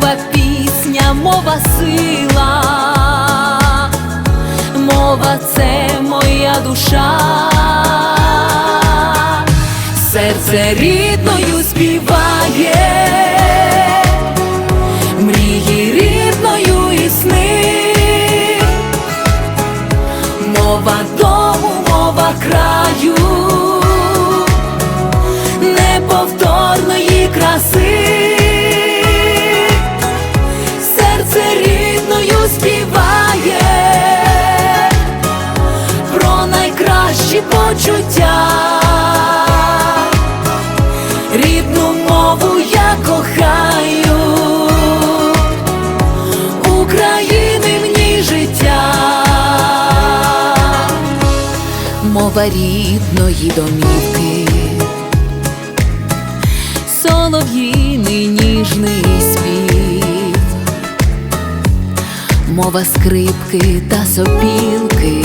Мова пісня, мова сила, мова це моя душа, серце рідною співає, почуття, рідну мову я кохаю, України в ній життя, мова рідної домівки. Солов'їний ніжний спів, мова скрипки та сопілки,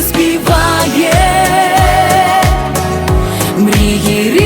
Yeri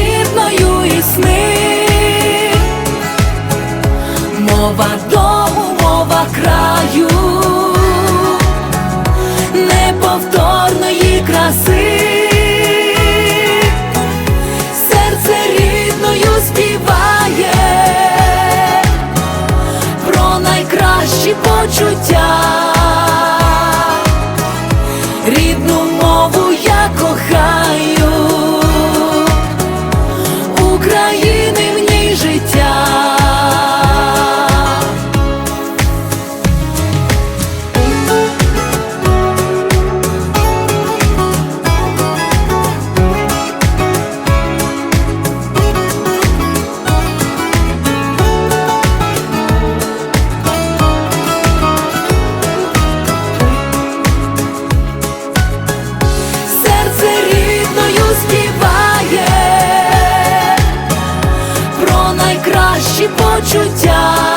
почуття.